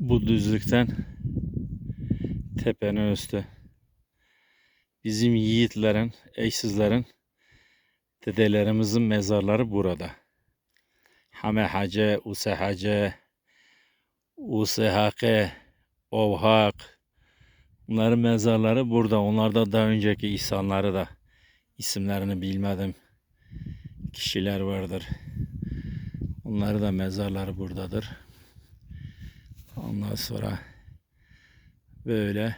Bu düzlükten tepenin üstü. Bizim yiğitlerin, eşsizlerin, dedelerimizin mezarları burada. Hame Hace, Use Hace, Use Hake, Ovhak. Bunların mezarları burada. Onlarda daha önceki insanları da isimlerini bilmedim. Kişiler vardır. Onları da mezarları buradadır. Ondan sonra böyle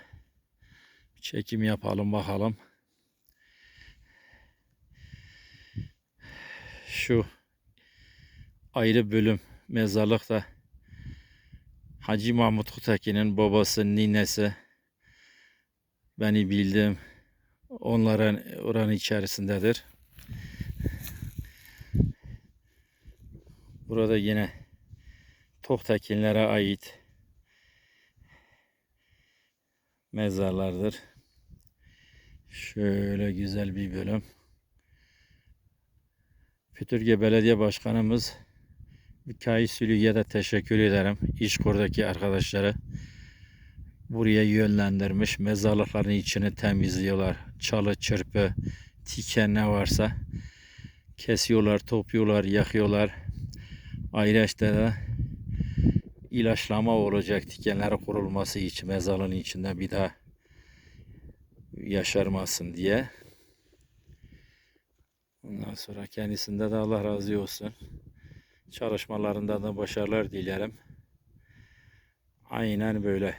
çekim yapalım bakalım. Şu ayrı bölüm mezarlıkta Hacı Mahmut Kutekin'in babası, ninesi beni bildim. Onların oranın içerisindedir. Burada yine Toktekinlere ait mezarlardır. Şöyle güzel bir bölüm. Fütürge Belediye Başkanımız Mikail Sülü'ye de teşekkür ederim. İşkur'daki arkadaşları buraya yönlendirmiş. Mezarlıkların içini temizliyorlar. Çalı, çırpı, tiken ne varsa kesiyorlar, topluyorlar, yakıyorlar. Ayrıca da ilaçlama olacak dikenleri kurulması için mezarlığın içinde bir daha yaşarmasın diye. Ondan sonra kendisinde de Allah razı olsun. Çalışmalarında da başarılar dilerim. Aynen böyle.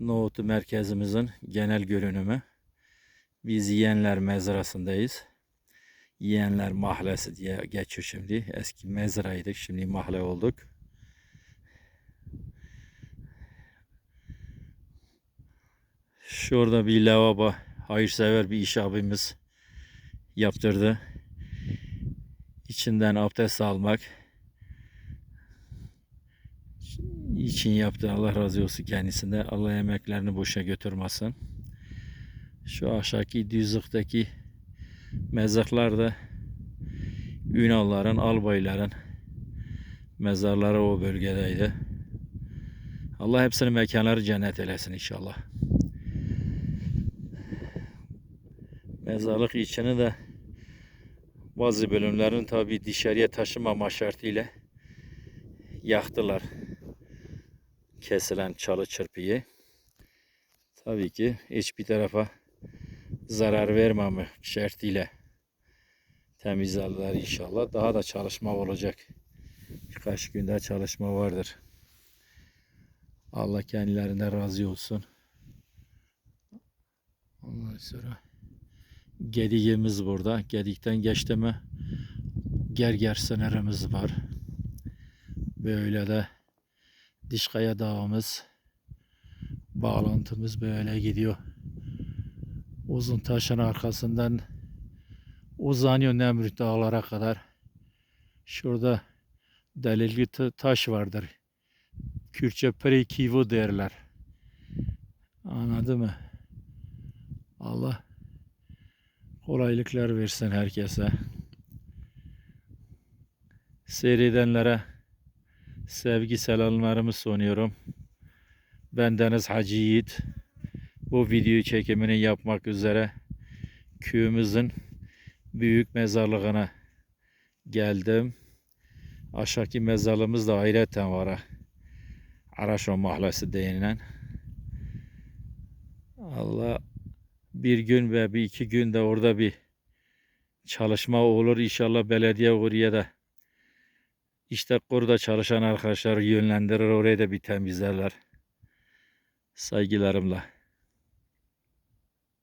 Nohutu merkezimizin genel görünümü. Biz Yiyenler mezrasındayız. Yiyenler Mahallesi diye geçiyor şimdi. Eski mezraydık, şimdi mahalle olduk. Şurada bir lavabo, hayırsever bir iş abimiz yaptırdı. İçinden abdest almak için yaptı. Allah razı olsun kendisine. Allah emeklerini boşa götürmesin. Şu aşağıki düzlükteki mezarlar da Ünalların, albayların mezarları o bölgedeydi. Allah hepsinin mekanları cennet eylesin inşallah. Mezarlık içini de bazı bölümlerin tabi dışarıya taşımama şartıyla yaktılar. Kesilen çalı çırpıyı. Tabii ki hiçbir tarafa zarar vermeme şartıyla temizlerler inşallah. Daha da çalışma olacak. Birkaç günde çalışma vardır. Allah kendilerinden razı olsun. Ondan sonra Gedik'imiz burada. Gedik'ten geçti mi Gerger sınırımız var. Böyle de Dişkaya Dağımız bağlantımız böyle gidiyor. Uzun taşın arkasından uzanıyor Nemrut Dağlara kadar. Şurada delilli ta- taş vardır. Kürtçe Prekivu derler. Anladın mı? Allah kolaylıklar versin herkese. Seyredenlere sevgi selamlarımı sunuyorum. Ben Deniz Hacı Yiğit. Bu video çekimini yapmak üzere köyümüzün büyük mezarlığına geldim. Aşağıki mezarlığımız da ayrıca var. Araşo Mahallesi denilen. Allah bir gün ve bir iki gün de orada bir çalışma olur. İnşallah belediye oraya da işte orada çalışan arkadaşlar yönlendirir. Oraya da bir temizlerler. Saygılarımla.